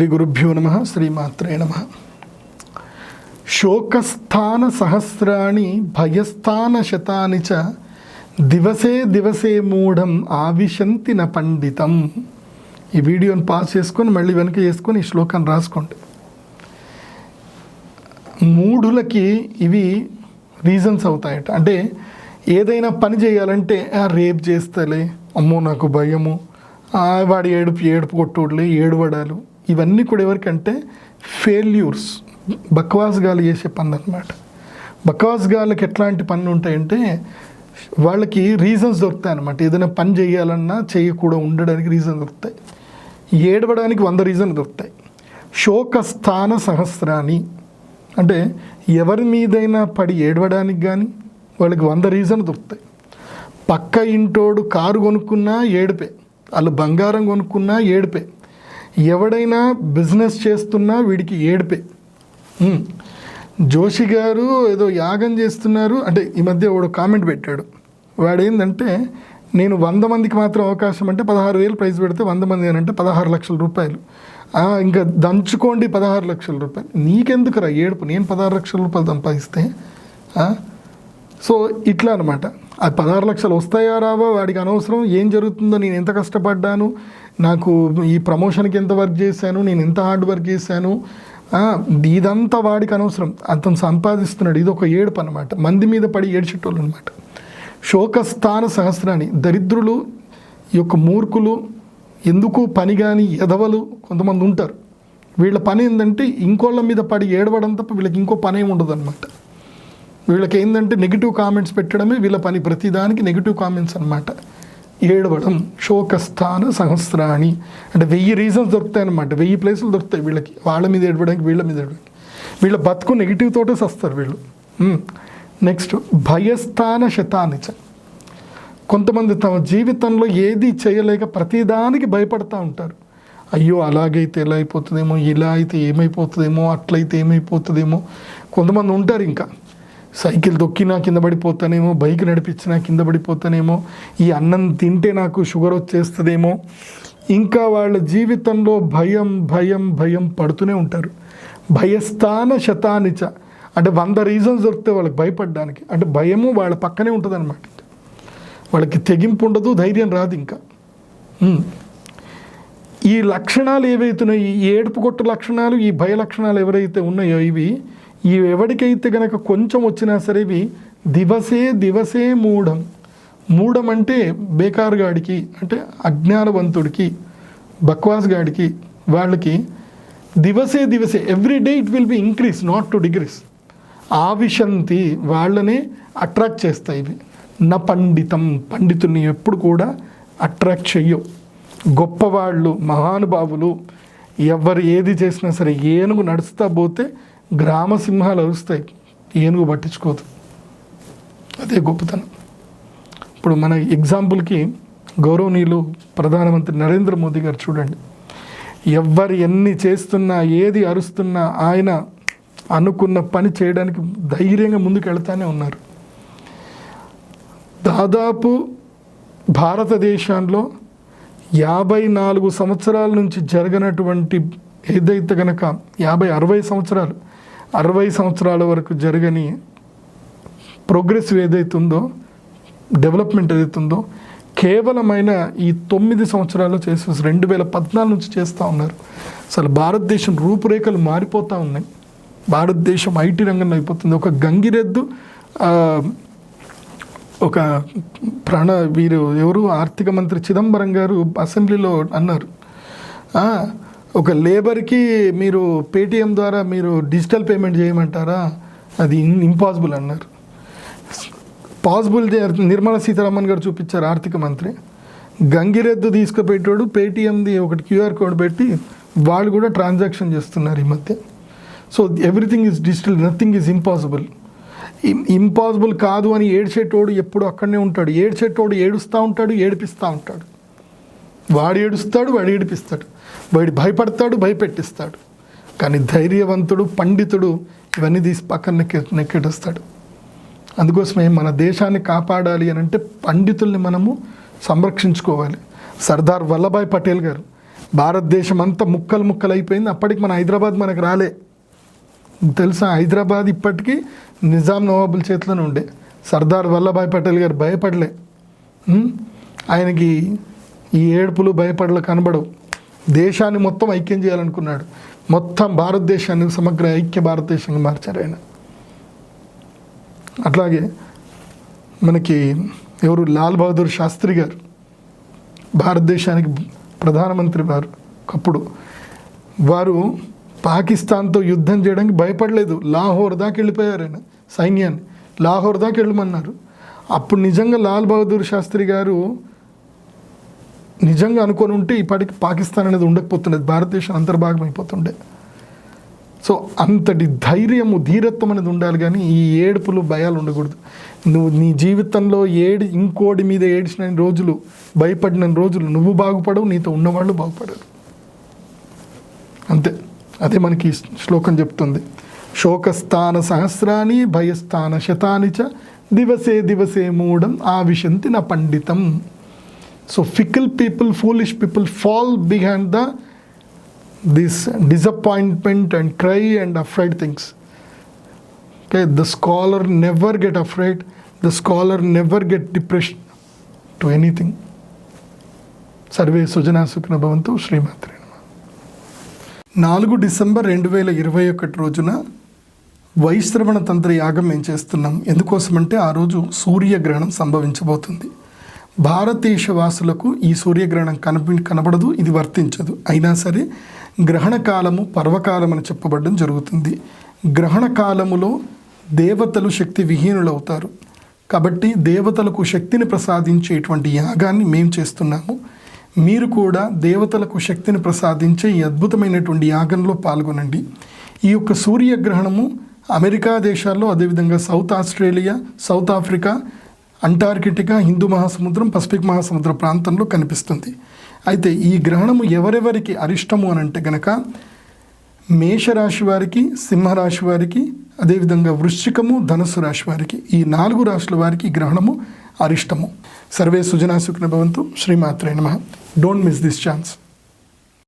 శ్రీ గురుభ్యో నమ శ్రీమాత్రే నమ శోకస్థాన సహస్రాణి భయస్థాన శతాని చ దివసే దివసే మూఢం ఆవిశంతి న పండితం. ఈ వీడియోని పాస్ చేసుకొని మళ్ళీ వెనక చేసుకొని ఈ శ్లోకాన్ని రాసుకోండి. మూఢులకి ఇవి రీజన్స్ అవుతాయట. అంటే ఏదైనా పని చేయాలంటే రేప్ రేపు చేస్తలే అమ్మో నాకు భయము వాడి ఏడుపు ఏడుపు కొట్టుడులే ఏడువడాలు. ఇవన్నీ కూడా ఎవరికంటే ఫెయిల్యూర్స్ బక్వాస్ గాలు చేసే పనులు అనమాట బక్వాస్ గాళ్ళకి ఎట్లాంటి పనులు ఉంటాయంటే వాళ్ళకి రీజన్స్ దొరుకుతాయి అనమాట ఏదైనా పని చేయాలన్నా చేయకూడదు ఉండడానికి రీజన్ దొరుకుతాయి. ఏడవడానికి వంద రీజన్ దొరుకుతాయి. శోకస్థాన సహస్రాన్ని అంటే ఎవరి మీదైనా పడి ఏడవడానికి కానీ వాళ్ళకి వంద రీజన్ దొరుకుతాయి. పక్క ఇంటోడు కారు కొనుక్కున్నా ఏడిపే. వాళ్ళు బంగారం కొనుక్కున్నా ఏడిపే. ఎవడైనా బిజినెస్ చేస్తున్నా వీడికి ఏడిపే. జోషి గారు ఏదో యాగం చేస్తున్నారు. అంటే ఈ మధ్య వాడు కామెంట్ పెట్టాడు. వాడు ఏంటంటే నేను వంద మందికి మాత్రం అవకాశం అంటే పదహారు వేలు ప్రైజ్ పెడితే వంద మంది అని అంటే పదహారు లక్షల రూపాయలు. ఇంకా దంచుకోండి పదహారు లక్షల రూపాయలు. నీకెందుకురా ఏడుపు? నేను పదహారు లక్షల రూపాయలు సంపాదిస్తే సో ఇట్లా అనమాట ఆ పదహారు లక్షలు వస్తాయా రావా? వాడికి అనవసరం. ఏం జరుగుతుందో నేను ఎంత కష్టపడ్డాను? నాకు ఈ ప్రమోషన్కి ఎంత వర్క్ చేశాను నేను ఎంత హార్డ్ వర్క్ చేశాను ఇదంతా వాడికి అనవసరం. అతను సంపాదిస్తున్నాడు ఇది ఒక ఏడుపు అనమాట మంది మీద పడి ఏడ్చేటోళ్ళు అనమాట శోకస్థాన సహస్రాన్ని దరిద్రులు ఈ యొక్క మూర్ఖులు ఎందుకు పని కానీ ఎదవలు కొంతమంది ఉంటారు. వీళ్ళ పని ఏంటంటే ఇంకోళ్ళ మీద పడి ఏడవడం తప్ప వీళ్ళకి ఇంకో పని ఏమి ఉండదు అనమాట వీళ్ళకి ఏంటంటే నెగిటివ్ కామెంట్స్ పెట్టడమే వీళ్ళ పని ప్రతిదానికి నెగిటివ్ కామెంట్స్ అన్నమాట. ఏడవడం శోకస్థాన సహస్రాణి. అంటే వెయ్యి రీజన్స్ దొరుకుతాయి అనమాట వెయ్యి ప్లేసులు దొరుకుతాయి వీళ్ళకి. వాళ్ళ మీద ఏడవడానికి వీళ్ళ మీద ఏడవడానికి. వీళ్ళ బతుకు నెగిటివ్ తోటే వస్తారు వీళ్ళు. నెక్స్ట్ భయస్థాన శతానిచ. కొంతమంది తమ జీవితంలో ఏది చేయలేక ప్రతిదానికి భయపడతా ఉంటారు. అయ్యో అలాగైతే ఎలా అయిపోతుందేమో ఇలా అయితే ఏమైపోతుందేమో అట్లయితే ఏమైపోతుందేమో. కొంతమంది ఉంటారు ఇంకా. సైకిల్ దొక్కినా కింద పడిపోతానేమో బైక్ నడిపించినా కింద పడిపోతానేమో ఈ అన్నం తింటే నాకు షుగర్ వచ్చేస్తుందేమో. ఇంకా వాళ్ళ జీవితంలో భయం భయం భయం పడుతూనే ఉంటారు. భయస్థాన శతానిచ. అంటే వంద రీజన్స్ దొరికితే వాళ్ళకి భయపడడానికి. అంటే భయము వాళ్ళ పక్కనే ఉంటుంది అనమాట వాళ్ళకి తెగింపు ఉండదు ధైర్యం రాదు ఇంకా. ఈ లక్షణాలు ఏవైతున్నాయి ఈ ఏడుపు కొట్టు లక్షణాలు ఈ భయ లక్షణాలు ఎవరైతే ఉన్నాయో ఇవి ఈ ఎవరికైతే గనక కొంచెం వచ్చినా సరే ఇవి దివసే దివసే మూఢం. మూఢం అంటే బేకారుగాడికి అంటే అజ్ఞానవంతుడికి బక్వాస్ గాడికి వాళ్ళకి దివసే దివసే every day it will be increase not to degrees ఆవిశంతి వాళ్ళనే అట్రాక్ట్ చేస్తాయి ఇవి. నా పండితం పండితుల్ని ఎప్పుడు కూడా అట్రాక్ట్ చెయ్యవు. గొప్పవాళ్ళు మహానుభావులు ఎవరు ఏది చేసినా సరే ఏనుగు నడుస్తా పోతే గ్రామ సింహాలు అరుస్తాయి. ఏనుగు పట్టించుకోదు. అదే గొప్పతనం. ఇప్పుడు మన ఎగ్జాంపుల్కి గౌరవనీయులు ప్రధానమంత్రి నరేంద్ర మోదీ గారు చూడండి. ఎవ్వరు ఎన్ని చేస్తున్నా ఏది అరుస్తున్నా ఆయన అనుకున్న పని చేయడానికి ధైర్యంగా ముందుకు వెళ్తానే ఉన్నారు. దాదాపు భారతదేశంలో యాభై నాలుగు సంవత్సరాల నుంచి జరగనటువంటి ఏదైతే కనుక యాభై అరవై సంవత్సరాలు అరవై సంవత్సరాల వరకు జరగని ప్రోగ్రెసివ్ ఏదైతే ఉందో డెవలప్మెంట్ ఏదైతే ఉందో కేవలమైన ఈ తొమ్మిది సంవత్సరాలు చేసి రెండు వేల పద్నాలుగు నుంచి చేస్తూ ఉన్నారు. అసలు భారతదేశం రూపురేఖలు మారిపోతూ ఉన్నాయి. భారతదేశం ఐటీ రంగంలో అయిపోతుంది. ఒక గంగిరెద్దు ఒక ప్రాణ వీరు ఎవరు? ఆర్థిక మంత్రి చిదంబరం గారు అసెంబ్లీలో అన్నారు. ఒక లేబర్కి మీరు పేటిఎం ద్వారా మీరు డిజిటల్ పేమెంట్ చేయమంటారా? అది ఇంపాసిబుల్ అన్నారు. పాసిబుల్ నిర్మలా సీతారామన్ గారు చూపించారు ఆర్థిక మంత్రి. గంగిరెద్దు తీసుకుపెట్టాడు పేటిఎంది ఒకటి క్యూఆర్ కోడ్ పెట్టి వాళ్ళు కూడా ట్రాన్సాక్షన్ చేస్తున్నారు ఈ మధ్య. So everything is digital nothing is impossible. Impossible కాదు అని ఏడ్చేటోడు ఎప్పుడు అక్కడనే ఉంటాడు. ఏడ్చేటోడు ఏడుస్తూ ఉంటాడు ఏడిపిస్తూ ఉంటాడు. వాడు ఏడుస్తాడు వాడు ఏడిపిస్తాడు. వాడు భయపడతాడు భయపెట్టిస్తాడు. కానీ ధైర్యవంతుడు పండితుడు ఇవన్నీ తీసి పక్కన నెక్కి నెక్కెడుస్తాడు అందుకోసమే మన దేశాన్ని కాపాడాలి అని అంటే పండితుల్ని మనము సంరక్షించుకోవాలి. సర్దార్ వల్లభాయ్ పటేల్ గారు భారతదేశం అంతా ముక్కలు ముక్కలు అయిపోయింది అప్పటికి మన హైదరాబాద్ మనకు రాలే. తెలుసా? హైదరాబాద్ ఇప్పటికీ నిజాం నవాబుల చేతిలోనే ఉండే. సర్దార్ వల్లభాయ్ పటేల్ గారు భయపడలే. ఆయనకి ఈ ఏడుపులు భయపడలు కనబడవు. దేశాన్ని మొత్తం ఐక్యం చేయాలనుకున్నాడు. మొత్తం భారతదేశాన్ని సమగ్ర ఐక్య భారతదేశంగా మార్చారు ఆయన. అట్లాగే మనకి ఎవరు లాల్ బహదూర్ శాస్త్రి గారు భారతదేశానికి ప్రధానమంత్రి వారు ఒకప్పుడు. వారు పాకిస్తాన్తో యుద్ధం చేయడానికి భయపడలేదు. లాహోర్ దాకా వెళ్ళిపోయారు ఆయన సైన్యాన్ని. లాహోర్ దాకా వెళ్ళమన్నారు. అప్పుడు నిజంగా లాల్ బహదూర్ శాస్త్రి గారు నిజంగా అనుకొని ఉంటే ఇప్పటికి పాకిస్తాన్ అనేది ఉండకపోతుండేది. భారతదేశం అంతర్భాగం అయిపోతుండే. సో అంతటి ధైర్యము ధీరత్వం అనేది ఉండాలి కానీ ఈ ఏడుపులు భయాలు ఉండకూడదు. నువ్వు నీ జీవితంలో ఏడి ఇంకోటి మీద ఏడిచిన రోజులు భయపడిన రోజులు నువ్వు బాగుపడవు నీతో ఉన్నవాళ్ళు బాగుపడరు. అంతే. అదే మనకి శ్లోకం చెప్తుంది. శోకస్థాన సహస్రాని భయస్థాన శతాని చ దివసే దివసే మూఢం ఆవిశంతి నా పండితం. So fickle people foolish people fall behind the this disappointment and cry and afraid things okay the scholar never get afraid the scholar never get depress to anything survey సుజనా సుజనాసుకున్న భవంతు శ్రీమాత్రి నాలుగు డిసెంబర్ రెండు వేల ఇరవై ఒకటి రోజున వైశ్రవణ తంత్ర యాగం మేము చేస్తున్నాం? ఎందుకోసమంటే ఆ రోజు సూర్యగ్రహణం సంభవించబోతుంది. భారతదేశ వాసులకు ఈ సూర్యగ్రహణం కనిపి కనబడదు ఇది వర్తించదు. అయినా సరే గ్రహణ కాలము పర్వకాలం అని చెప్పబడడం జరుగుతుంది. గ్రహణ కాలములో దేవతలు శక్తి విహీనులవుతారు. కాబట్టి దేవతలకు శక్తిని ప్రసాదించేటువంటి యాగాన్ని మేము చేస్తున్నాము. మీరు కూడా దేవతలకు శక్తిని ప్రసాదించే ఈ అద్భుతమైనటువంటి యాగంలో పాల్గొనండి. ఈ యొక్క సూర్యగ్రహణము అమెరికా దేశాల్లో అదేవిధంగా South Australia South Africa Antarctica Hindu మహాసముద్రం పసిఫిక్ మహాసముద్ర ప్రాంతంలో కనిపిస్తుంది. అయితే ఈ గ్రహణము ఎవరెవరికి అరిష్టము అని అంటే గనక మేషరాశి వారికి సింహరాశి వారికి అదేవిధంగా వృశ్చికము ధనుసు రాశి వారికి ఈ నాలుగు రాశుల వారికి గ్రహణము అరిష్టము. సర్వే సుజనా సుఖన భవంతు. శ్రీమాత్రే నమ. Don't miss this chance